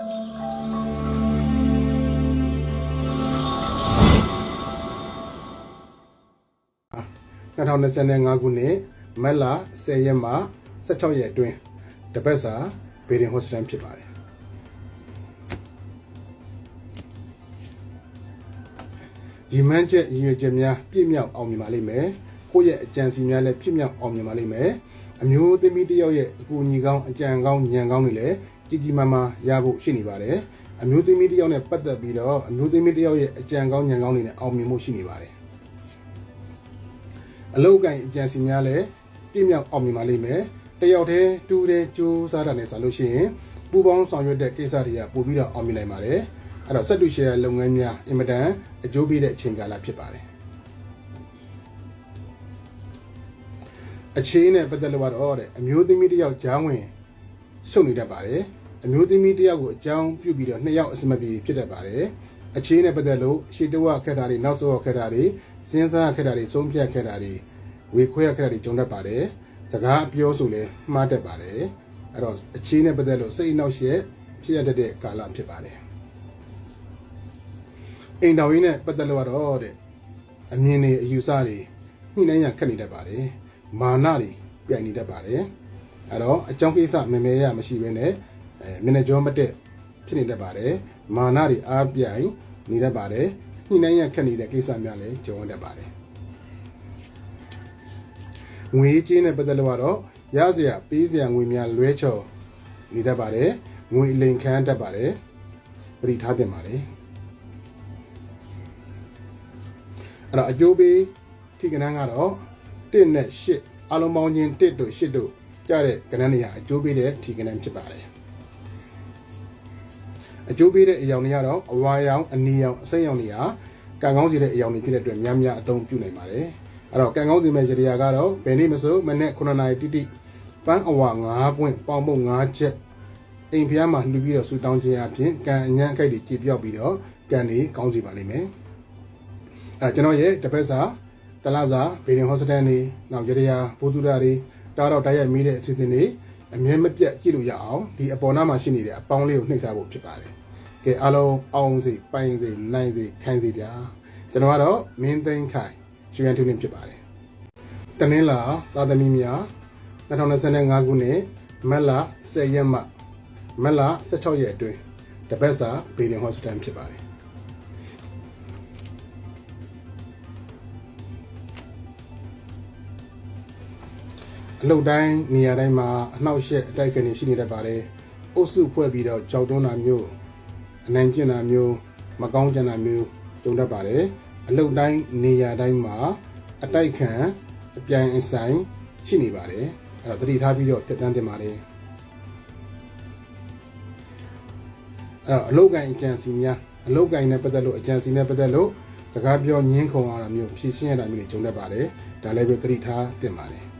2025ခုနှစ်မတ်လ10ရက်မှ16ရက်အတွင်းတပတ်စာဘေဒင်ဟော့စတန်ဖြစ်ပါတယ်။ဒီမှန်းချက်ရည်ရွယ်ချက်များပြည့်မြောက်အောင်မြင်ပါလိမ့်မယ်။ကိုယ့်ရဲ့အကြံစီများလည်းပြည့်မြောက်အောင်မြင်ပါလိမ့်မယ်။အမျိုးသမီးတစ်ယောက်ရဲ့အကူအညီကောင်းအကြံကောင်းဉာဏ်ကောင်းတွေလည်း ကြီးကြီးမားမားရဖို့ရှိနေပါတယ်။အမျိုးသမီးတစ်ယောက်နဲ့ပတ်သက်ပြီးတော့အမျိုးသမီးတစ်ယောက်ရဲ့အကြံကောင်းဉာဏ်ကောင်းတွေနဲ့အောင်မြင်မှုရှိနေပါတယ်။အလုတ်ကင်အကြံစီများလည်းပြည့်မြောက်အောင်မြင်ပါလိမ့်မယ်တယောက်တည်းတူတဲ့ကြိုးစားတာနဲ့ဆိုလို့ရှိရင်ပူပေါင်းဆောင်ရွက်တဲ့ကိစ္စတွေကပို့ပြီးတော့အောင်မြင်နိုင်ပါတယ်အဲ့တော့စက်တူရှယ်လုပ်ငန်းများအင်မတန်အကျိုးပေးတဲ့အချိန်ကာလဖြစ်ပါတယ်အခြေအနေနဲ့ပတ်သက်လို့ကတော့တဲ့အမျိုးသမီးတစ်ယောက်ကြားဝင်ရှုပ်နေတတ်ပါတယ် အမျိုးသမီးတစ်ယောက်ကိုအကြောင်းပြုပြီးတော့နှစ်ယောက်အစမပြေဖြစ်တတ်ပါတယ်အခြေအနေနဲ့ပတ်သက်လို့ရှေ့တဝခက်တာတွေနောက်ဆုံးခက်တာတွေစဉ်းစားခက်တာတွေဆုံးဖြတ်ခက်တာတွေဝေခွဲခက်တာတွေကြုံတတ်ပါတယ်စကားပြောဆိုလဲမှားတတ်ပါတယ်အဲ့တော့အခြေအနေနဲ့ပတ်သက်လို့စိတ်အနှောက်အယှက်ဖြစ်ရတတ်တဲ့ကာလဖြစ်ပါတယ်အိမ်တော်ရင်းနဲ့ပတ်သက်လို့ကတော့တဲ့အမြင်တွေအယူဆတွေညှိနှိုင်းရခက်နေတတ်ပါတယ်မာနတွေပြိုင်နေတတ်ပါတယ်အဲ့တော့အကြောင်းကိစ္စမမဲရမရှိဘဲနဲ့ အဲမန်ကြောမတက်ဖြစ်နေတတ်ပါတယ်မာနတွေအားပြိုင်နေတတ်ပါတယ်ညှိနှိုင်းရခက်နေတဲ့ကိစ္စများလည်းကြုံရတတ်ပါတယ်ငွေကြေးနဲ့ပတ်သက်လို့ကတော့ရစရာပေးစရာငွေများလွဲချော်နေတတ်ပါတယ်ငွေအလိမ်ခံတတ်ပါတယ်ပရိထားတင်ပါတယ်အဲ့တော့အကျိုးပေးထိကနန်းကတော့1နဲ့8အလုံးပေါင်းချင်း1တို့8တို့ကြတဲ့ကဏ္ဍတွေဟာအကျိုးပေးတဲ့ထိကနန်းဖြစ်ပါတယ် အကျိုးပေးတဲ့အယောင်တွေကတော့အဝါရောင်အနီရောင်အစိမ်းရောင်တွေဟာကံကောင်းစေတဲ့အယောင်တွေဖြစ်တဲ့အတွက်များများအသုံးပြုနိုင်ပါတယ်အဲ့တော့ကံကောင်းစေမဲ့ကြရာကတော့ဘယ်နေ့မဆိုမနေ့9နာရီတိတိပန်းအဝါ9ပွင့်ပေါင်ပုတ်9ချက်အိမ်ဖျားမှာလှူပြီးတော့ဆူတောင်းခြင်းအပြင်ကံအញ្ញံအကြိုက်တွေကြည်ပြောက်ပြီးတော့ကံတွေကောင်းစေပါလိမ့်မယ်အဲကျွန်တော်ရဲ့တစ်ဖက်စာတလားစာဘေဒင်ဟော့စတန်နေနောက်ကြရာဘိုးသူရာတွေတားတော့တိုက်ရိုက်မိတဲ့အစီအစဉ်တွေအမြဲမပြတ်ကြည့်လို့ရအောင်ဒီအပေါ်နားမှာရှိနေတဲ့အပေါင်းလေးကိုနှိပ်ထားဖို့ဖြစ်ပါတယ် ကဲအားလုံးအောင်စီပိုင်စီနိုင်စီခိုင်စီဗျာကျွန်တော်ကတော့မင်းသိန်းခိုင်ကျွမ်းထုနေဖြစ်ပါတယ်တနင်္လာသာသမီများ2025ခုနှစ်မတ်လ10ရက်မှမတ်လ16ရက်အတွင်းတပတ်စာဘေဒင်ဟော့စတန်ဖြစ်ပါတယ်အလုတ်တိုင်းနေရာတိုင်းမှာအနှောက်အယှက်အတိုက်ခံနေရှိနေတတ်ပါတယ်။အုပ်စုဖွဲ့ပြီးတော့ကြောက်တွန်းတာမျိုး အနိုင်ကျင့်တာမျိုးမကောင်းကြံတာမျိုးကြုံတတ်ပါတယ်။အလုတ်တိုင်းနေရာတိုင်းမှာအတိုက်ခံအပြိုင်အဆိုင်ရှိနေပါတယ်။အဲ့တော့သတိထားပြီးတော့ပြတ်တန်းတင်ပါတယ်။အဲ့တော့အလုတ်ကန်အကြံစီများအလုတ်ကန်နဲ့ပတ်သက်လို့အကြံစီနဲ့ပတ်သက်လို့စကားပြောညင်းခုန်ရတာမျိုးဖြည့်ရှင်းရတာမျိုးတွေကြုံတတ်ပါတယ်။ဒါလည်းပဲသတိထားတင်ပါတယ်။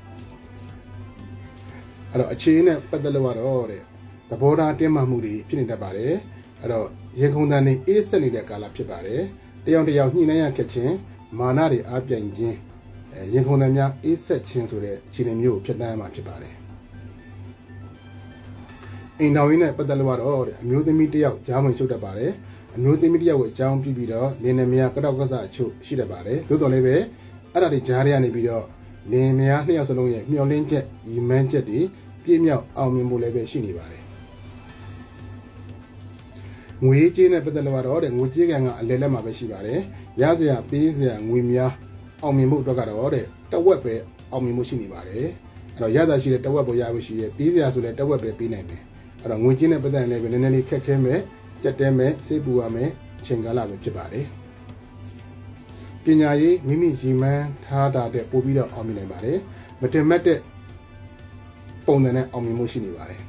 အဲ့တော့အခြေနဲ့ပတ်သက်လို့ကတော့တဲ့သဘောထားတင်းမာမှုတွေဖြစ်နေတတ်ပါတယ်အဲ့တော့ ရေခုံတန်နေအေးဆက်နေတဲ့ကာလဖြစ်ပါတယ်တယောက်တစ်ယောက်ညှိနှိုင်းရခက်ခြင်းမာနတွေအားပြိုင်ခြင်းအဲရေခုံတန်များအေးဆက်ခြင်းဆိုတဲ့အခြေအနေမျိုးကိုဖြစ်တမ်းမှာဖြစ်ပါတယ်အိမ်တော်ရင်းနဲ့ပတ်သက်လို့ကတော့တဲ့အမျိုးသမီးတစ်ယောက်ကြားဝင်ချုပ်တတ်ပါတယ်အမျိုးသမီးတစ်ယောက်ကိုအကြောင်းပြုပြီးတော့လင်းနေမယားကတော့ကစားအချို့ရှိတတ်ပါတယ်သို့တော်လည်းပဲအဲ့ဒါတွေကြားရနေပြီးတော့လင်မယားနှစ်ယောက်စလုံးရဲ့မျှော်လင့်ချက်ညီမှန်းချက်တွေပြည့်မြောက်အောင်မြင်ဖို့လည်းပဲရှိနေပါတယ် ငွေကြေးနဲ့ပတ်သက်လို့ကတော့တဲ့ငွေကြေးကံကအလဲလက်မှာပဲရှိပါတယ်ရစရာပေးစရာငွေများအောင်မြင်မှုအတွက်ကတော့တဲ့တဝက်ပဲအောင်မြင်မှုရှိနေပါတယ်အဲ့တော့ရတာရှိတဲ့တဝက်ပေါ်ရဖို့ရှိရဲ့ပေးစရာဆိုလည်းတဝက်ပဲပေးနိုင်တယ်အဲ့တော့ငွေကြေးနဲ့ပတ်သက်ရင်လည်းပဲနည်းနည်းလေးခက်ခဲမဲ့ကြက်တဲမဲ့စိတ်ပူရမဲ့အချိန်ကာလပဲဖြစ်ပါတယ်ပညာရေးမိမိရည်မှန်းထားတာတဲ့ပို့ပြီးတော့အောင်မြင်နိုင်ပါတယ်မတင်မတ်တဲ့ပုံစံနဲ့အောင်မြင်မှုရှိနေပါတယ်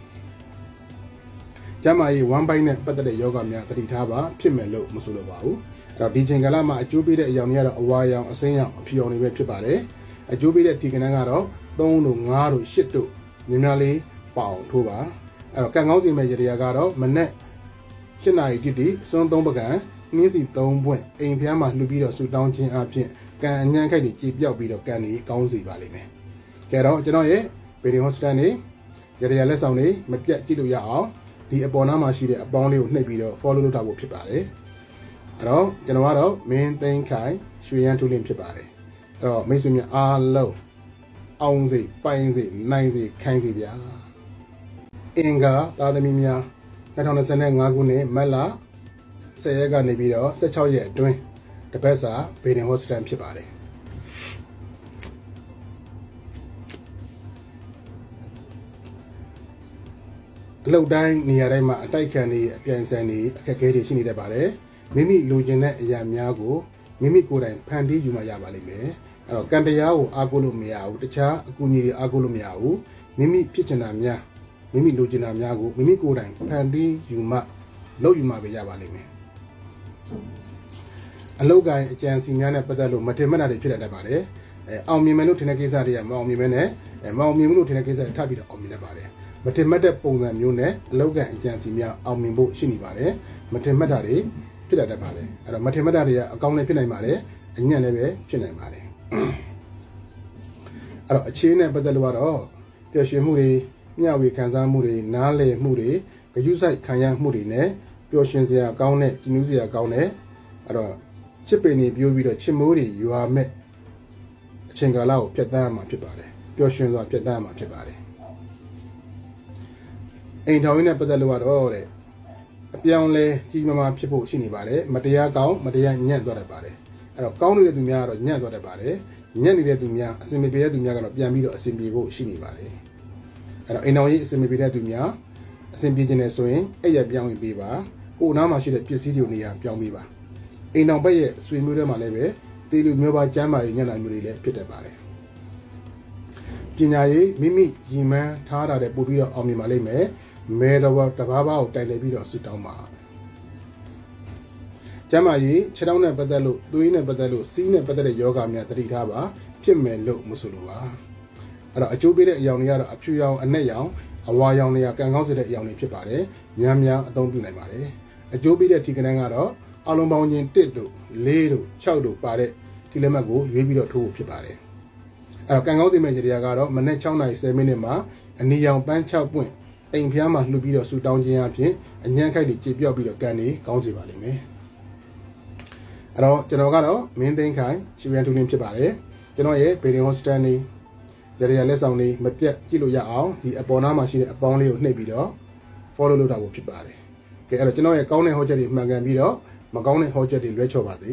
ကျမကြီး1 byte နဲ့ပတ်သက်တဲ့ယောဂများသတိထားပါဖြစ်မယ်လို့မဆိုလိုပါဘူးအဲ့တော့ဒီချိန်ကာလမှာအကျိုးပေးတဲ့အရောင်တွေကတော့အဝါရောင်အစိမ်းရောင်အဖြူရောင်တွေပဲဖြစ်ပါတယ်အကျိုးပေးတဲ့ဒီကနန်းကတော့3တို့5တို့8တို့မြင်များလေးပေါအောင်ထိုးပါအဲ့တော့ကံကောင်းစီမဲ့ရေရာကတော့မနဲ့8နာရီတိတိစွန်း3ပကံနှင်းစီ3ပွင့်အိမ်ဖျားမှာလှူပြီးတော့ဆူတောင်းခြင်းအပြင်ကံအညံ့ခိုက်တွေကြေပြောက်ပြီးတော့ကံတွေကောင်းစီပါလိမ့်မယ်ကဲတော့ကျွန်တော်ရဲ့ဗီဒီယိုစတန်နေရေရာလက်ဆောင်တွေမပြတ်ကြည့်လို့ရအောင် ဒီအပေါ်နားမှာရှိတဲ့အပေါင်းလေးကိုနှိပ်ပြီးတော့ follow လုပ်ထားဖို့ဖြစ်ပါတယ်အဲ့တော့ကျွန်တော်ကတော့ main သိန်းခိုင်ရွှေရန်ထူးလင်းဖြစ်ပါတယ်အဲ့တော့မိတ်ဆွေများအားလုံးအောင်စိပိုင်းစိနိုင်စိခိုင်းစိဗျာအင်္ဂါသာသမီများ2025ခုနှစ်မတ်လ10ရက်ကနေပြီးတော့16ရက်အတွင်းတပတ်စာဘေဒင်ဟောစတန်ဖြစ်ပါတယ် အလုပ်တိုင်းနေရာတိုင်းမှာအတိုက်ခံနေအပြိုင်ဆိုင်နေအခက်အခဲတွေရှိနေတတ်ပါတယ်မိမိလိုချင်တဲ့အရာများကိုမိမိကိုယ်တိုင်ဖန်တီးယူမှရပါလိမ့်မယ်အဲ့တော့ကံတရားကိုအားကိုးလို့မရဘူးတခြားအကူအညီတွေအားကိုးလို့မရဘူးမိမိဖြစ်ချင်တာများမိမိလိုချင်တာများကိုမိမိကိုယ်တိုင်ဖန်တီးယူမှလုပ်ယူမှပဲရပါလိမ့်မယ်အလောက်ကိုင်းအကြံစီများနဲ့ပတ်သက်လို့မထင်မှတ်တာတွေဖြစ်တတ်ပါတယ်အဲအောင်မြင်မယ်လို့ထင်တဲ့ကိစ္စတွေကမအောင်မြင်မဲနဲ့အဲမအောင်မြင်ဘူးလို့ထင်တဲ့ကိစ္စတွေထပ်ပြီးတော့အောင်မြင်တတ်ပါတယ် မထင်မှတ်တဲ့ပုံစံမျိုးနဲ့အလောက်ကန်အကြံစီများအောင်မြင်ဖို့ရှိနေပါတယ်မထင်မှတ်တာတွေဖြစ်တတ်တတ်ပါတယ်အဲ့တော့မထင်မှတ်တာတွေကအကောင်းလည်းဖြစ်နိုင်ပါတယ်အညံ့လည်းပဲဖြစ်နိုင်ပါတယ်အဲ့တော့အခြေအနေပတ်သက်လို့ကတော့ပျော်ရွှင်မှုတွေမျှဝေခံစားမှုတွေနားလည်မှုတွေဂရုစိုက်ခံရမှုတွေနဲ့ပျော်ရွှင်စရာကောင်းတဲ့ကြည်နူးစရာကောင်းတဲ့အဲ့တော့ချစ်ပင်တွေပြိုးပြီးတော့ချစ်မိုးတွေရွာမဲ့အချိန်ကာလကိုပြတ်သားမှာဖြစ်ပါတယ်ပျော်ရွှင်စွာပြတ်သားမှာဖြစ်ပါတယ် အိမ်ထောင်ရင်းနဲ့ပတ်သက်လို့ကတော့တဲ့အပြောင်းလဲကြီးမားမားဖြစ်ဖို့ရှိနေပါတယ်မတရားကောင်းမတရားညံ့သွားတတ်ပါတယ်အဲ့တော့ကောင်းနေတဲ့သူများကတော့ညံ့သွားတတ်ပါတယ်ညံ့နေတဲ့သူများအစင်မပြေတဲ့သူများကတော့ပြန်ပြီးတော့အစင်ပြေဖို့ရှိနေပါတယ်အဲ့တော့အိမ်ထောင်ရေးအစင်မပြေတဲ့သူများအစင်ပြေခြင်းနဲ့ဆိုရင်အဲ့ရပြောင်းရင်ပေးပါကိုယ်နားမှာရှိတဲ့ပစ္စည်းတွေကိုနေရာပြောင်းပေးပါအိမ်ထောင်ဘက်ရဲ့ဆွေမျိုးတွေမှာလည်းပဲတေလူမျိုးပါကျမ်းမာရေးညံ့တာမျိုးတွေလည်းဖြစ်တတ်ပါတယ်ပ ညာရေးမိမိရည်မှန်းထားတာတဲ့ပို့ပြီးတော့အောင်မြင်ပါလိမ့်မယ်မဲတော်တဘာဘာကိုတိုင်လေပြီးတော့ဆူတောင်းပါကျမ်းမာရေးခြေထောက်နဲ့ပတ်သက်လို့သွေးနဲ့ပတ်သက်လို့စီးနဲ့ပတ်သက်တဲ့ယောဂများတတိထားပါဖြစ်မယ်လို့မဆိုလိုပါအဲ့တော့အကျိုးပေးတဲ့အယောင်တွေကတော့အဖြူရောင်အနက်ရောင်အဝါရောင်တွေကကံကောင်းစေတဲ့အယောင်တွေဖြစ်ပါတယ်များများအသုံးပြုနိုင်ပါတယ်အကျိုးပေးတဲ့ထီကနန်းကတော့အလုံးပေါင်းချင်း1တို့4တို့6တို့ပါတဲ့ဒီလက်မှတ်ကိုရွေးပြီးတော့ထိုးဖို့ဖြစ်ပါတယ် အဲ့တော့ကံကောင်းစေမယ့်ကြရာကတော့မနေ့6:30မိနစ်မှာအနီရောင်ပန်း6ပွင့်အိမ်ဖျားမှာလှူပြီးတော့ဆူတောင်းခြင်းအပြင်အញ្ញံခိုက်တွေကြေပြော့ပြီးတော့ကန်နေကောင်းစေပါလိမ့်မယ်အဲ့တော့ကျွန်တော်ကတော့မင်းသိန်းခိုင်ချီဝန်တူလင်းဖြစ်ပါတယ်ကျွန်တော်ရဲ့ဘေဒင်ဟော့စတန်နေရရလက်ဆောင်လေးမပြတ်ကြည့်လို့ရအောင်ဒီအပေါ်နားမှာရှိတဲ့အပေါင်းလေးကိုနှိပ်ပြီးတော့ follow လုပ်တာကိုဖြစ်ပါတယ်ကဲအဲ့တော့ကျွန်တော်ရဲ့ကောင်းတဲ့ဟောချက်တွေမှန်ကန်ပြီးတော့မကောင်းတဲ့ဟောချက်တွေလွဲချော်ပါစေ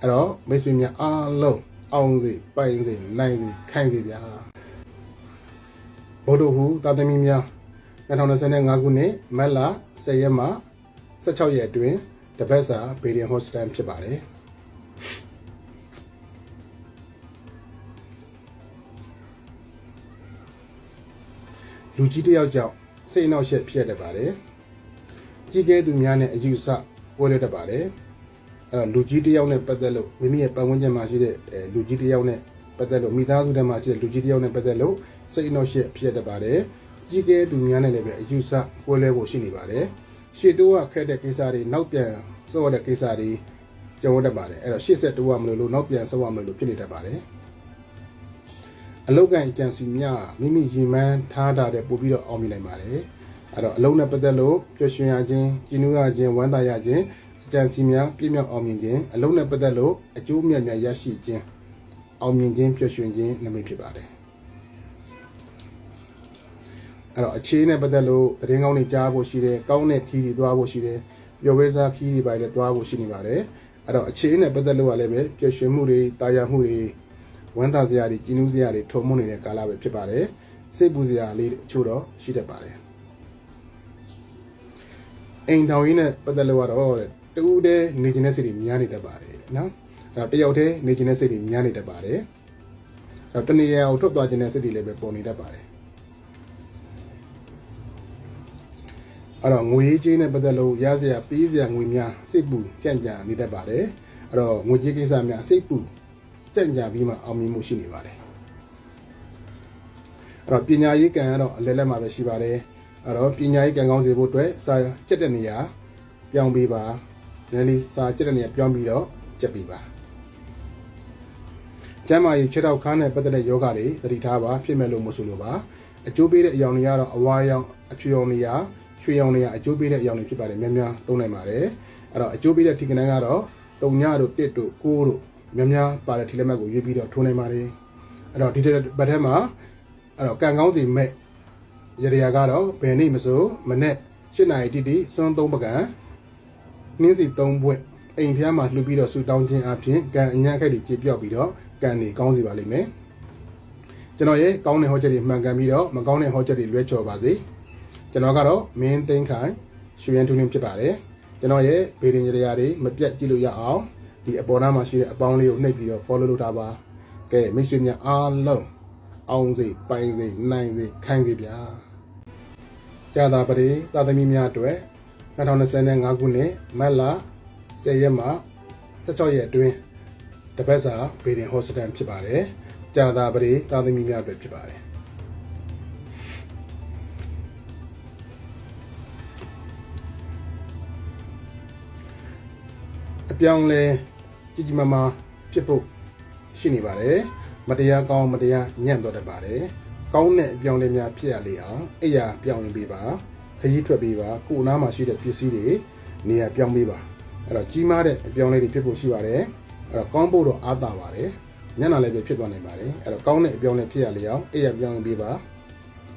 အဲ့တော့မိတ်ဆွေများအားလုံး အောင်စေပိုင်စေနိုင်စေခိုင်စေဗျာဗုဒ္ဓဟူသာသမီများ2025ခုနှစ်မတ်လ10ရက်မှ16ရက်အတွင်းတပတ်စာဘေဒီယန်ဟော့စတန်ဖြစ်ပါတယ်လူကြီးတစ်ယောက်ကြောင့်စိတ်အနှောက်အယှက်ဖြစ်ရတတ်ပါတယ်ကြီးကဲသူများနဲ့အယူဆပွဲလွတ်တတ်ပါတယ် အဲ့တော့လူကြီးတစ်ယောက်နဲ့ပတ်သက်လို့မိမိရဲ့ပတ်ဝန်းကျင်မှာရှိတဲ့အဲလူကြီးတစ်ယောက်နဲ့ပတ်သက်လို့မိသားစုထဲမှာရှိတဲ့လူကြီးတစ်ယောက်နဲ့ပတ်သက်လို့စိတ်အနှောက်အယှက်ဖြစ်ရတတ်ပါတယ်ကြီးကဲသူများနဲ့လည်းပဲအယူဆပွဲလွဲဖို့ရှိနေပါတယ်ရှေ့တိုးကခက်တဲ့ကိစ္စတွေနောက်ပြန်စောတဲ့ကိစ္စတွေကြုံရတတ်ပါတယ်အဲ့တော့ရှေ့ဆက်တိုးရမလို့လို့နောက်ပြန်စောရမလို့လို့ဖြစ်နေတတ်ပါတယ်အလုတ်ကန်အကြံစီများမိမိရင်မှန်းထားတာတဲ့ပို့ပြီးတော့အောင်မြင်နိုင်ပါတယ်အဲ့တော့အလုံးနဲ့ပတ်သက်လို့ပျော်ရွှင်ရခြင်းကြည်နူးရခြင်းဝမ်းသာရခြင်းအ ကြံစီများပြည့်မြောက်အောင်မြင်ခြင်းအလုံးနဲ့ပတ်သက်လို့အကျိုးမြတ်များရရှိခြင်းအောင်မြင်ခြင်းပျော်ရွှင်ခြင်းနမိတ်ဖြစ်ပါတယ်အဲ့တော့အခြေနဲ့ပတ်သက်လို့သတင်းကောင်းတွေကြားဖို့ရှိတယ်ကောင်းတဲ့ခီးတွေသွားဖို့ရှိတယ်ပျော်ဝဲစားခီးတွေပါလည်းသွားဖို့ရှိနေပါတယ်အဲ့တော့အခြေနဲ့ပတ်သက်လို့ကလည်းပဲပျော်ရွှင်မှုတွေတာယာမှုတွေဝမ်းသာစရာတွေကြည်နူးစရာတွေထုံမွနေတဲ့ကာလပဲဖြစ်ပါတယ်စိတ်ပူစရာလေးအချို့တော့ရှိတတ်ပါတယ်အိမ်ထောင်ရင်းနဲ့ပတ်သက်လို့ကတော့ တူးတဲ့နေကျင်တဲ့စိတ်တွေများနေတတ်ပါတယ်နော်အဲ့တော့တယောက်တည်းနေကျင်တဲ့စိတ်တွေများနေတတ်ပါတယ်အဲ့တော့တနေရာကိုထွက်သွားခြင်းတဲ့စိတ်တွေလည်းပဲပေါ်နေတတ်ပါတယ်အဲ့တော့ငွေရေးကြေးနဲ့ပတ်သက်လို့ရစရာပေးစရာငွေများစိတ်ပူကြံ့ကြာနေတတ်ပါတယ်အဲ့တော့ငွေကြေးကိစ္စများစိတ်ပူကြံ့ကြာပြီးမှအောင်မြင်မှုရှိနေပါတယ်အဲ့တော့ပညာရေးကံကတော့အလဲလက်မှာပဲရှိပါတယ်အဲ့တော့ပညာရေးကံကောင်းစေဖို့အတွက်စာကျက်တဲ့နေရာပြောင်းပေးပါ နည်းနည်းစာကျက်တဲ့နေရာပြောင်းပြီးတော့ကျက်ပေးပါကျမ်းမာရေးခြေထောက်ခါးနဲ့ပတ်သက်တဲ့ယောဂတွေသတိထားပါဖြစ်မဲ့လို့မဆိုလို့ပါအကျိုးပေးတဲ့အယောင်တွေကတော့အဝါရောင်အဖြူရောင်နေရာရွှေရောင်တွေကအကျိုးပေးတဲ့အရောင်တွေဖြစ်ပါတယ်များများသုံးနိုင်ပါတယ်အဲ့တော့အကျိုးပေးတဲ့ထိကနန်းကတော့တုံညတို့တစ်တို့ကိုးတို့များများပါတဲ့ထိလက်မှတ်ကိုရွေးပြီးတော့ထိုးနိုင်ပါတယ်အဲ့တော့ဒီတစ်ပတ်ထဲမှာအဲ့တော့ကံကောင်းစီမဲ့ရရကတော့ဘယ်နေ့မဆိုမနေ့၈နာရီတိတိစွန်း၃ပကံ နှင်းစီ၃ဘွဲ့အိမ်ဖျားမှာလှူပြီးတော့ဆူတောင်းခြင်းအပြင်ကံအညံ့ခိုက်တွေကြေပြော့ပြီးတော့ကံနေကောင်းစီပါလိမ့်မယ်ကျွန်တော်ရဲ့ကောင်းတဲ့ဟောချက်တွေမှန်ကန်ပြီးတော့မကောင်းတဲ့ဟောချက်တွေလွဲချော်ပါစေကျွန်တော်ကတော့မင်းသိန်းခိုင်ရွှေရန်ထူးလင်းဖြစ်ပါတယ်ကျွန်တော်ရဲ့ဗေဒင်ကြရာတွေမပြတ်ကြည့်လို့ရအောင်ဒီအပေါ်နားမှာရှိတဲ့အပေါင်းလေးကိုနှိပ်ပြီးတော့ follow လုပ်ထားပါကဲမိတ်ဆွေများအားလုံးအောင်စေပိုင်စေနိုင်စေခိုင်စေဗျာကြာသာပရိသာသမီများအတွက် 2025ခုနှစ်မတ်လ10ရက်မှ16ရက်အတွင်းတပတ်စာဗေဒင်ဟောစတန်ဖြစ်ပါတယ်ကြာသာပရိသာသမီများအတွက်ဖြစ်ပါတယ်အပြောင်းလဲကြီးကြီးမားမားဖြစ်ဖို့ရှိနေပါတယ်မတရားကောင်းမတရားညံ့တော့တတ်ပါတယ်ကောင်းတဲ့အပြောင်းလဲများဖြစ်ရလေအောင်အိယာပြောင်းရင်ပေးပါ ခရီးထွက်ပေးပါကိုယ်အနားမှာရှိတဲ့ပစ္စည်းတွေနေရာပြောင်းပေးပါအဲ့တော့ကြီးမားတဲ့အပြောင်းလဲတွေဖြစ်ဖို့ရှိပါတယ်အဲ့တော့ကောင်းဖို့တော့အားတာပါတယ်ညံ့လာလည်းပဲဖြစ်သွားနိုင်ပါတယ်အဲ့တော့ကောင်းတဲ့အပြောင်းလဲဖြစ်ရလေအောင်အိယာပြောင်းရင်ပေးပါ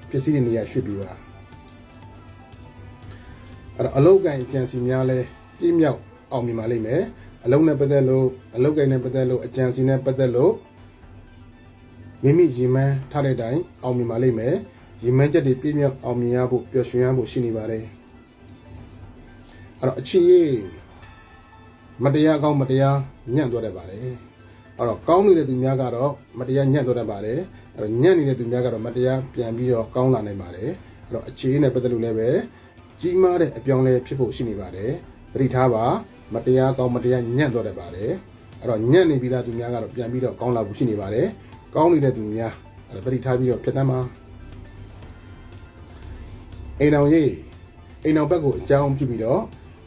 ပစ္စည်းတွေနေရာရွှေ့ပေးပါအဲ့တော့အလုတ်ကန်အကျန်စီများလဲပြည့်မြောက်အောင်မြင်ပါလိမ့်မယ်အလုံးနဲ့ပတ်သက်လို့အလုတ်ကိုင်းနဲ့ပတ်သက်လို့အကြံစီနဲ့ပတ်သက်လို့မိမိရည်မှန်းထားတဲ့အတိုင်းအောင်မြင်ပါလိမ့်မယ် ရည်မှန်းချက်တွေပြည့်မြောက်အောင်မြင်ရဖို့ပျော်ရွှင်ရဖို့ရှိနေပါတယ်အဲ့တော့အချစ်ရေးမတရားကောင်းမတရားညံ့သွားတတ်ပါတယ်အဲ့တော့ကောင်းနေတဲ့သူများကတော့မတရားညံ့သွားတတ်ပါတယ်အဲ့တော့ညံ့နေတဲ့သူများကတော့မတရားပြန်ပြီးတော့ကောင်းလာနိုင်ပါတယ်အဲ့တော့အခြေအနေနဲ့ပတ်သက်လို့လည်းပဲကြီးမားတဲ့အပြောင်းအလဲဖြစ်ဖို့ရှိနေပါတယ်သတိထားပါမတရားကောင်းမတရားညံ့တော့တတ်ပါတယ်အဲ့တော့ညံ့နေပြီးသားသူများကတော့ပြန်ပြီးတော့ကောင်းလာဖို့ရှိနေပါတယ်ကောင်းနေတဲ့သူများအဲ့တော့သတိထားပြီးတော့ဖြတ်တမ်းပါ အိမ်တော်ရေးအိမ်တော်ဘက်ကိုအကြောင်းပြုပြီးတော့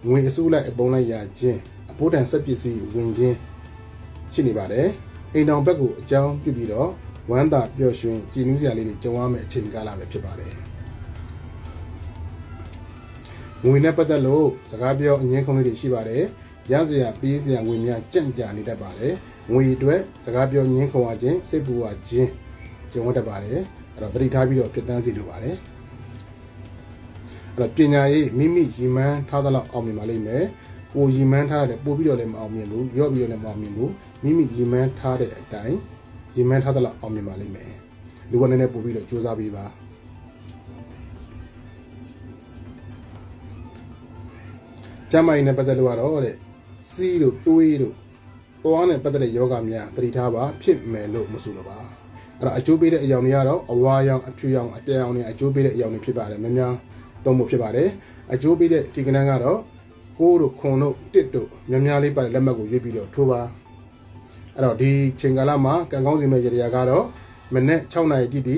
ငွေအစုလိုက်အပုံလိုက်ရခြင်းအဖို့တန်ဆက်ပစ္စည်းဝင်ခြင်းရှိနေပါတယ်အိမ်တော်ဘက်ကိုအကြောင်းပြုပြီးတော့ဝမ်းသာပျော်ရွှင်ကြည်နူးစရာလေးတွေကြုံရမယ့်အချိန်ကာလပဲဖြစ်ပါတယ်ငွေနဲ့ပတ်သက်လို့စကားပြောအငင်းခုံလေးတွေရှိပါတယ်ရစရာပေးစရာငွေများကြံ့ကြာနေတတ်ပါတယ်ငွေအတွက်စကားပြောငင်းခုံရခြင်းစိတ်ပူရခြင်းကြုံရတတ်ပါတယ်အဲ့တော့သတိထားပြီးတော့ဖြစ်တန်းစီလိုပါတယ်အဲ့ တော့ပညာရေးမိမိရည်မှန်းထားသလောက်အောင်မြင်ပါလိမ့်မယ်ကိုရည်မှန်းထားတယ်ပို့ပြီးတော့လည်းမအောင်မြင်ဘူးရော့ပြီးတော့လည်းမအောင်မြင်ဘူးမိမိရည်မှန်းထားတဲ့အတိုင်းရည်မှန်းထားသလောက်အောင်မြင်ပါလိမ့်မယ်လူကလည်းပို့ပြီးတော့စူးစမ်းပေးပါကျမ်းမာရေးနဲ့ပတ်သက်လို့ကတော့တဲ့စီးတို့တွေးတို့သွားနဲ့ပတ်သက်တဲ့ယောဂများသတိထားပါဖြစ်မယ်လို့မဆိုလိုပါအဲ့တော့အကျိုးပေးတဲ့အယောင်တွေကတော့အဝါရောင်အဖြူရောင်အတဲရောင်တွေအကျိုးပေးတဲ့အယောင်တွေဖြစ်ပါတယ်များများ သုံးဖို့ဖြစ်ပါတယ်အကျိုးပေးတဲ့ဒီကနန်းကတော့ကိုးတို့ခွန်တို့တစ်တို့များများလေးပါတဲ့လက်မှတ်ကိုရွေးပြီးတော့ထိုးပါအဲ့တော့ဒီချိန်ကာလမှာကံကောင်းစီမဲ့ရတရားကတော့မနေ့6နာရီတိတိ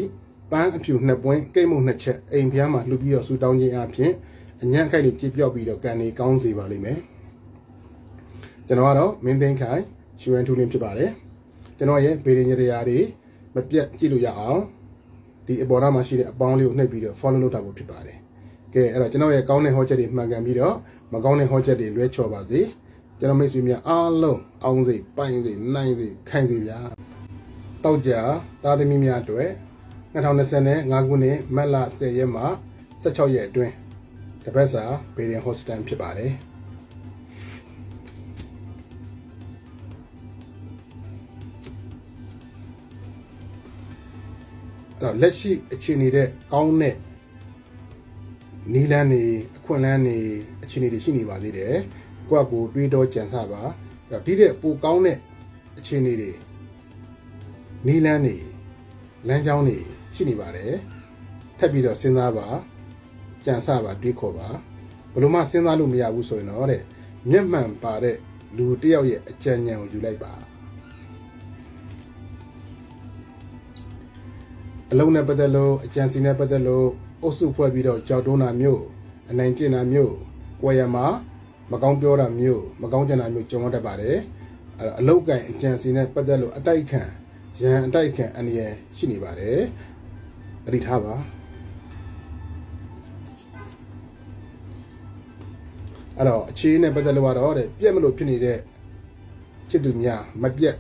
ပန်းအဖြူနှစ်ပွင့်ကိတ်မှုနှစ်ချက်အိမ်ဖျားမှာလှူပြီးတော့ဆူတောင်းခြင်းအပြင်အညံ့ခိုက်တွေကြည့်ပြော့ပြီးတော့ကံတွေကောင်းစေပါလိမ့်မယ်ကျွန်တော်ကတော့မင်းသိန်းခိုင်ရှူရန်ထူးလင်းဖြစ်ပါတယ်ကျွန်တော်ရဲ့ဗေဒင်ရတရားတွေမပြတ်ကြည့်လို့ရအောင်ဒီအပေါ်သားမှာရှိတဲ့အပေါင်းလေးကိုနှိပ်ပြီးတော့ follow လုပ်တာကိုဖြစ်ပါတယ် ကဲအဲ့တော့ကျွန်တော်ရဲ့ကောင်းတဲ့ဟောချက်တွေမှန်ကန်ပြီးတော့မကောင်းတဲ့ဟောချက်တွေလွဲချော်ပါစေကျွန်တော်မိတ်ဆွေများအားလုံးအောင်စေပိုင်စေနိုင်စေခိုင်စေဗျာတောက်ကြသားသမီးများအတွက်2025ခုနှစ်မတ်လ10ရက်မှ16ရက်အတွင်းတပတ်စာဗေဒင်ဟောစတန်ဖြစ်ပါတယ်အဲ့တော့လက်ရှိအခြေအနေတဲ့ကောင်းတဲ့ နီလန်းနေအခွင့်အလန်းနေအခြေအနေတွေရှိနေပါသေးတယ်ကိုယ့်အကိုတွေးတော့ကြံစပါအဲ့တော့ဒီတဲ့ပိုကောင်းတဲ့အခြေအနေတွေနီလန်းနေလမ်းကြောင်းတွေရှိနေပါတယ်ထပ်ပြီးတော့စဉ်းစားပါကြံစပါတွေးခေါ်ပါဘလို့မှစဉ်းစားလို့မရဘူးဆိုရင်တော့တဲ့မျက်မှန်ပါတဲ့လူတစ်ယောက်ရဲ့အကြံဉာဏ်ကိုယူလိုက်ပါအလုံးနဲ့ပတ်သက်လို့အကြံစီနဲ့ပတ်သက်လို့ အုပ်စုဖွဲ့ပြီးတော့ကြောက်တွန်းတာမျိုးအနိုင်ကျင့်တာမျိုးကိုယ်ရမှာမကောင်းပြောတာမျိုးမကောင်းကြံတာမျိုးကြုံရတတ်ပါတယ်အဲ့တော့အလုတ်ကန်အကြံစီနဲ့ပတ်သက်လို့အတိုက်ခံရန်အတိုက်ခံအန္တရာယ်ရှိနေပါတယ်သတိထားပါအဲ့တော့အခြေနဲ့ပတ်သက်လို့ကတော့တဲ့ပြက်မလို့ဖြစ်နေတဲ့ချစ်သူများမပြက်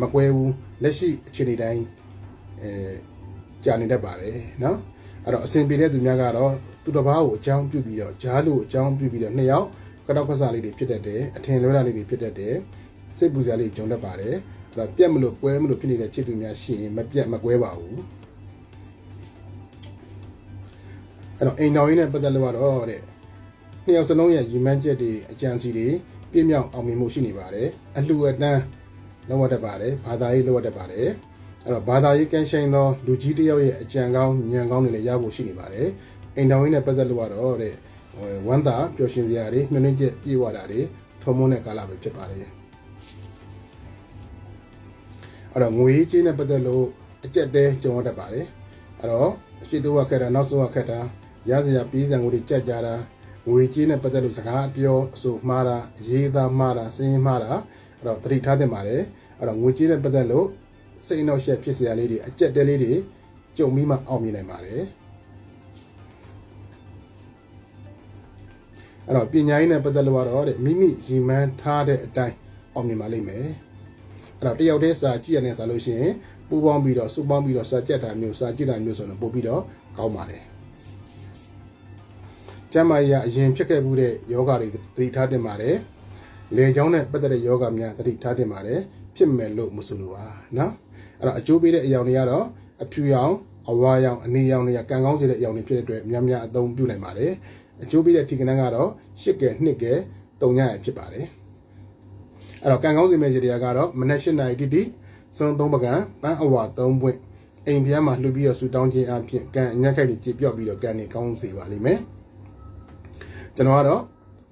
မကွဲဘူးလက်ရှိအခြေအနေတိုင်းအဲကြာနေတတ်ပါတယ်နော် အဲ့တော့အစဉ်ပြေတဲ့သူများကတော့သူတစ်ပါးကိုအကြောင်းပြုပြီးတော့ဂျားလို့အကြောင်းပြုပြီးတော့နှစ်ယောက်ကတော့ခစားလေးတွေဖြစ်တတ်တယ်အထင်လွဲတာလေးတွေဖြစ်တတ်တယ်စိတ်ပူစရာလေးကြုံတတ်ပါတယ်အဲ့တော့ပြက်မလို့ကွဲမလို့ဖြစ်နေတဲ့ချစ်သူများရှိရင်မပြက်မကွဲပါဘူးအဲ့တော့အိမ်တော်ကြီးနဲ့ပတ်သက်လို့ကတော့တဲ့နှစ်ယောက်စလုံးရဲ့ရည်မှန်းချက်တွေအကြံစီတွေပြည့်မြောက်အောင်မြင်မှုရှိနေပါတယ်အလှူအတန်းလောက်တတ်ပါတယ်ဘာသာရေးလောက်တတ်ပါတယ် အဲ့တော့ဘာသာရေးကန့်ဆိုင်သောလူကြီးတစ်ယောက်ရဲ့အကြံကောင်းဉာဏ်ကောင်းတွေလည်းရဖို့ရှိနေပါတယ်အိမ်တော်ကြီးနဲ့ပတ်သက်လို့ကတော့တဲ့ဝမ်းသာပျော်ရွှင်စရာတွေမျှော်လင့်ချက်ပြေဝတာတွေထုံမုန်းတဲ့ကာလပဲဖြစ်ပါတယ်အဲ့တော့ငွေကြေးနဲ့ပတ်သက်လို့အကျက်တဲကြုံရတတ်ပါတယ်အဲ့တော့ရှေ့တော့ခက်တာနောက်ဆုံးခက်တာရစရာပြီးစံကိုကြက်ကြတာငွေကြေးနဲ့ပတ်သက်လို့စကားပြောအဆိုမှားတာရေးသားမှားတာစင်းမှားတာအဲ့တော့သတိထားသင့်ပါတယ်အဲ့တော့ငွေကြေးနဲ့ပတ်သက်လို့ စိတ်အနှောက်အယှက်ဖြစ်စရာလေးတွေအကြက်တဲလေးတွေကြုံပြီးမှအောင်မြင်နိုင်ပါတယ်အဲ့တော့ပညာရေးနဲ့ပတ်သက်လို့ကတော့တဲ့မိမိရည်မှန်းထားတဲ့အတိုင်းအောင်မြင်ပါလိမ့်မယ်အဲ့တော့တယောက်တည်းစာကြည့်ရတဲ့စာလို့ရှိရင်ပူပေါင်းပြီးတော့စုပေါင်းပြီးတော့စာကြက်တာမျိုးစာကြည့်တာမျိုးဆိုတော့ပို့ပြီးတော့ကောင်းပါတယ်ကျမ်းမာရေးအရင်ဖြစ်ခဲ့မှုတဲ့ယောဂတွေသတိထားတင်ပါတယ်။လေချောင်းနဲ့ပတ်သက်တဲ့ယောဂများသတိထားတင်ပါတယ်။ဖြစ်မယ်လို့မဆိုလိုပါနော်။ အဲ့တော့အကျိုးပေးတဲ့အရာတွေကတော့အဖြူရောင်အဝါရောင်အနေရောင်တွေကကံကောင်းစေတဲ့အရာတွေဖြစ်တဲ့အတွက်များများအသုံးပြုနိုင်ပါတယ်။အကျိုးပေးတဲ့ထိကနန်းကတော့၈ကဲ2ကဲ3ညရဖြစ်ပါတယ်။အဲ့တော့ကံကောင်းစေမယ့်ရေတွေကကတော့မနက်၈နာရီတိတိစွန်း3ပကံပန်းအဝါ3ပွင့်အိမ်ပြမ်းမှာလှူပြီးတော့ဆူတောင်းခြင်းအပြင်ကံအညက်ခိုက်တွေကြည်ပြော့ပြီးတော့ကံတွေကောင်းစေပါလိမ့်မယ်။ကျွန်တော်ကတော့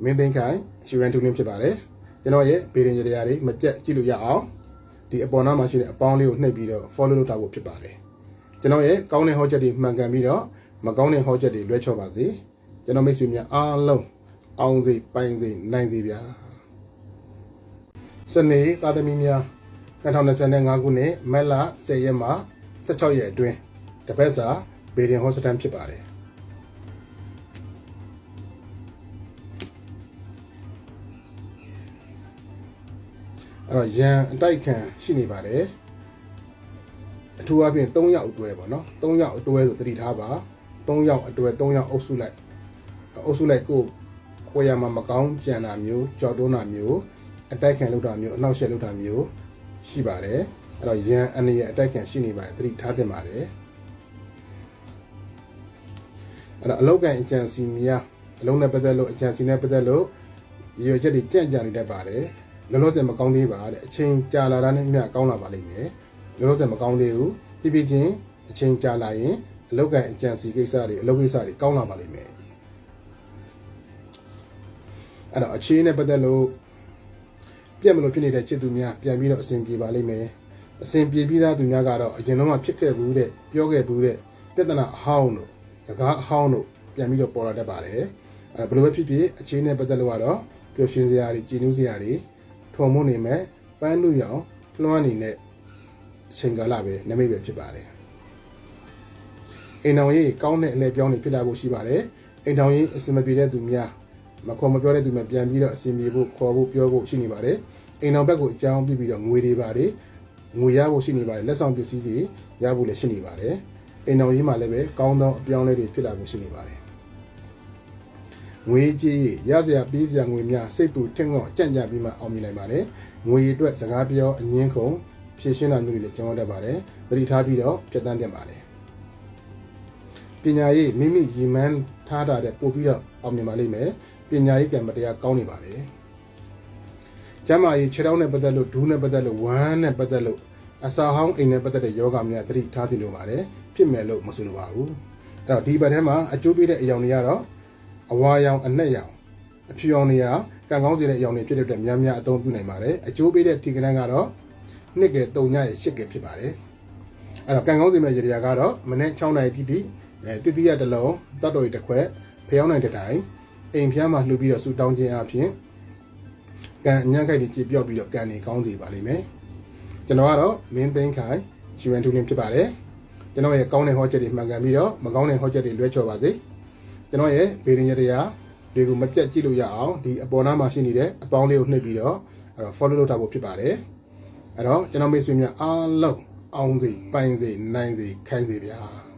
မင်းသိန်းခိုင်ရှူရန်တူလင်းဖြစ်ပါတယ်ကျွန်တော်ရဲ့ဗီဒီယိုတရားတွေမပြတ်ကြည့်လို့ရအောင် ဒီအပေါ်နားမှာရှိတဲ့အပေါင်းလေးကိုနှိပ်ပြီးတော့ follow လုပ်တာဖို့ဖြစ်ပါတယ်ကျွန်တော်ရဲ့ကောင်းတဲ့ဟောချက်တွေမှန်ကန်ပြီးတော့မကောင်းတဲ့ဟောချက်တွေလွဲချော့ပါစေကျွန်တော်မိတ်ဆွေများအားလုံးအောင်စေပိုင်စေနိုင်စေဗျာစနေသားသမီးများ2025ခုနှစ်မက်လ10ရက်မှ16ရက်အတွင်းတပတ်စာဗီဒီယိုဟောစတန်ဖြစ်ပါတယ် အဲ့တော့ရန်အတိုက်ခံရှိနေပါတယ်အထူးအဖြင့်3ယောက်အတွဲပေါ့နော်3ယောက်အတွဲဆိုတတိထားပါ3ယောက်အတွဲ3ယောက်အုပ်စုလိုက်အုပ်စုလိုက်ကိုကိုရမှာမကောင်းကြံတာမျိုးကြော်တွန်းတာမျိုးအတိုက်ခံလုပ်တာမျိုးအနှောက်အယှက်လုပ်တာမျိုးရှိပါတယ်အဲ့တော့ရန်အနေနဲ့အတိုက်ခံရှိနေပါတယ်တတိထားတင်ပါတယ်အဲ့တော့အလောက်ကန်အကြံစီများအလုံးနဲ့ပတ်သက်လို့အကြံစီနဲ့ပတ်သက်လို့ရည်ရွယ်ချက်တွေကြံ့ကြံနေတတ်ပါတယ် လောလောဆယ်မကောင်းသေးပါတဲ့အချိန်ကြာလာတာနဲ့အမျှကောင်းလာပါလိမ့်မယ်လောလောဆယ်မကောင်းသေးဘူးပြပြချင်းအချိန်ကြာလာရင်အလောက်ကန်အကြံစီကိစ္စတွေအလုပ်ကိစ္စတွေကောင်းလာပါလိမ့်မယ်အဲ့တော့အခြေနဲ့ပတ်သက်လို့ပြက်မလို့ဖြစ်နေတဲ့ချစ်သူများပြန်ပြီးတော့အစဉ်ပြေပါလိမ့်မယ်အစဉ်ပြေပြီးသားသူများကတော့အရင်တော့မှဖြစ်ခဲ့ဘူးတဲ့ပြောခဲ့ဘူးတဲ့ပြဿနာအဟောင်းတို့စကားအဟောင်းတို့ပြန်ပြီးတော့ပေါ်လာတတ်ပါတယ်အဲဘယ်လိုပဲဖြစ်ဖြစ်အခြေနဲ့ပတ်သက်လို့ကတော့ပျော်ရွှင်စရာတွေကြည်နူးစရာတွေ ထုံမုန်းနေမဲ့ပန်းလူရောင်လွှမ်းနေတဲ့အချိန်ကာလပဲနမိတ်ပဲဖြစ်ပါတယ်အိမ်တော်ကြီးကောင်းတဲ့အလဲပြောင်းနေဖြစ်လာဖို့ရှိပါတယ်အိမ်တော်ကြီးအစမပြေတဲ့သူများမခေါ်မပြောတဲ့သူများပြန်ပြီးတော့အစီအပြေဖို့ခေါ်ဖို့ပြောဖို့ရှိနေပါတယ်အိမ်တော်ဘက်ကိုအကြောင်းပြပြီးတော့ငွေတွေပါတယ်ငွေရဖို့ရှိနေပါတယ်လက်ဆောင်ပစ္စည်းတွေရဖို့လည်းရှိနေပါတယ်အိမ်တော်ကြီးမှာလည်းပဲကောင်းသောအပြောင်းအလဲတွေဖြစ်လာဖို့ရှိနေပါတယ် ငွေကြီးရစရာပေးစရာငွေများစိတ်ပူထင်ကောကြံ့ကြပြီးမှအောင်မြင်နိုင်ပါတယ်ငွေအတွက်စကားပြောအငင်းခုန်ဖြည့်ရှင်းတာမျိုးတွေလည်းကျွန်တော်တတ်ပါတယ်သတိထားပြီးတော့ပြတ်တန်းတင်ပါတယ်ပညာရေးမိမိရည်မှန်းထားတာတဲ့ပို့ပြီးတော့အောင်မြင်ပါလိမ့်မယ်ပညာရေးကံမတရားကောင်းနေပါလေကျမ်းမာရေးခြေထောက်နဲ့ပတ်သက်လို့ဒူးနဲ့ပတ်သက်လို့ဝမ်းနဲ့ပတ်သက်လို့အစာဟောင်းအိမ်နဲ့ပတ်သက်တဲ့ယောဂများသတိထားသိလိုပါတယ်ဖြစ်မယ်လို့မဆိုလိုပါဘူးအဲ့တော့ဒီဘက်ထဲမှာအကျိုးပေးတဲ့အယောင်တွေကတော့ အဝါရောင်အနက်ရောင်အဖြူရောင်တွေကကံကောင်းစေတဲ့အယောင်တွေဖြစ်တဲ့အတွက်များများအသုံးပြုနိုင်ပါတယ်အကျိုးပေးတဲ့ထိကနန်းကတော့နှစ်ကဲ3ညရဲ့8ကဲဖြစ်ပါတယ်အဲ့တော့ကံကောင်းစီမဲ့ရေရာကတော့မနေ့6နိုင်တိတိအဲတိတိရတစ်လုံးတတ်တော်ရီတစ်ခွက်ဖျောင်းနိုင်တစ်တိုင်အိမ်ဖျားမှာလှူပြီးတော့ဆူတောင်းခြင်းအပြင်ကံအညံ့ခိုက်တွေကြည်ပြော့ပြီးတော့ကံနေကောင်းစီပါလိမ့်မယ်ကျွန်တော်ကတော့မင်းသိန်းခိုင်ရှူရန်တူလင်းဖြစ်ပါတယ်ကျွန်တော်ရဲ့ကောင်းတဲ့ဟောချက်တွေမှန်ကန်ပြီးတော့မကောင်းတဲ့ဟောချက်တွေလွဲချော်ပါစေ ကျွန်တော်ရဲ့ဗေဒင်ရတရားတွေကိုမပြတ်ကြည့်လို့ရအောင်ဒီအပေါ်နားမှာရှိနေတဲ့အပေါင်းလေးကိုနှိပ်ပြီးတော့အဲ့တော့ follow လုပ်ထားဖို့ဖြစ်ပါတယ်အဲ့တော့ကျွန်တော်မိတ်ဆွေများအားလုံးအောင်စေပိုင်စေနိုင်စေခိုင်းစေဗျာ